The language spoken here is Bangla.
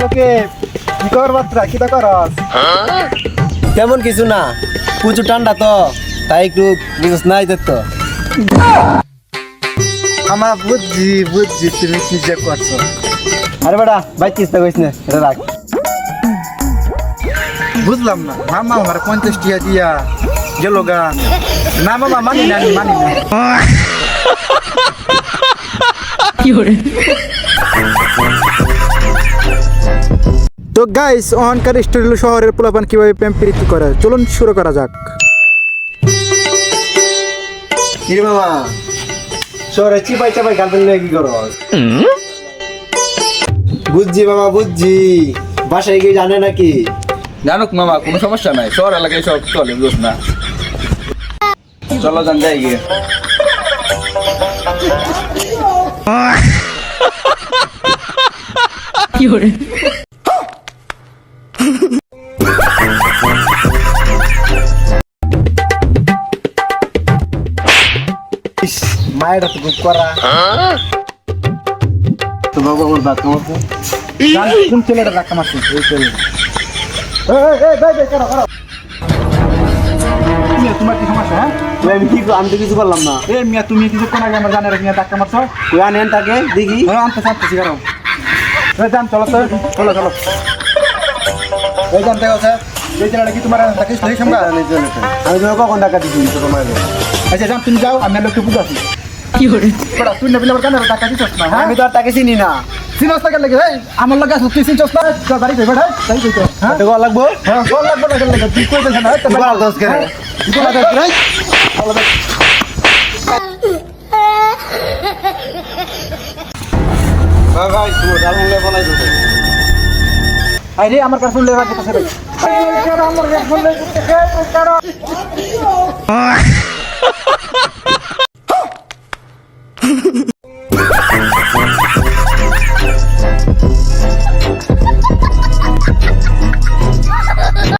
লোকে কি কর বাত্রা কি তা করস তেমন কিছু না। প্রচুর ঠান্ডা তো তাই একটু বুঝছ নাই তো আমার বুঝছি বুঝছি তুমি কি যে করছ? আরে বেটা বাইক কিস্তা কইস না এটা রাখ। বুঝলাম না মামা আমার পঞ্চাশ টিয়া দিয়া গেল গা। না মামা মানি না মানি না। তো গাইস অহংকার স্টোরিল শহরের পোলাপান কীভাবে প্রেম প্রীতি করে? চলুন শুরু করা যাক। কিরে মামা? শহরে চিপাই চাপাই গার্লফ্রেন্ড নিয়ে কি করস বুঝছি মামা বুঝছি। বাসায় গিয়ে জানে নাকি? জানুক মামা কোনো সমস্যা নাই। শহর এলাকায় সব চলে বুঝ না? চলো যান যাই গিয়ে। ইস, মায়ের তো খুব করা। তো বাবু আমার দাঁত কামাচ্ছে কোন ছেলেটা ধাক্কা মারছে? এই মিয়া, তোমার কি সমস্যা হ্যাঁ? আমি কি আমি তো কিছু করলাম না। এ মিয়া তুমি কিছুক্ষণ আগে আমার জানের মিয়া ধাক্কা মারছো? তুই আনেন তাকে দেখি। হ্যাঁ আনতে চাচ্ছি কারও। এ যান চলো তো চলো চলো। এই যান দেখো স্যার। এই ছেলেটা কি তোমার তাকে সেই সঙ্গে আমি কখন টাকা দিচ্ছি তোর মায়ের আচ্ছা যান তুমি যাও আমি লোককে কি করে তুই নবীন আমার জানের টাকা দিচ্ছ না হ্যাঁ? আমি তো আর তাকে চিনি না। সিনস টাকা লাগে? এই আমার লাগে তুই সিনস না? তোর বাড়ি তাই কই তো হ্যাঁ? তো লাগবো? হ্যাঁ কল লাগবে না লাগে? তুই কই দেছ না তুই বল করে তুই দেছ না ভাই তুই দিতে আইলে আমার কাছে লেবা কত ভাই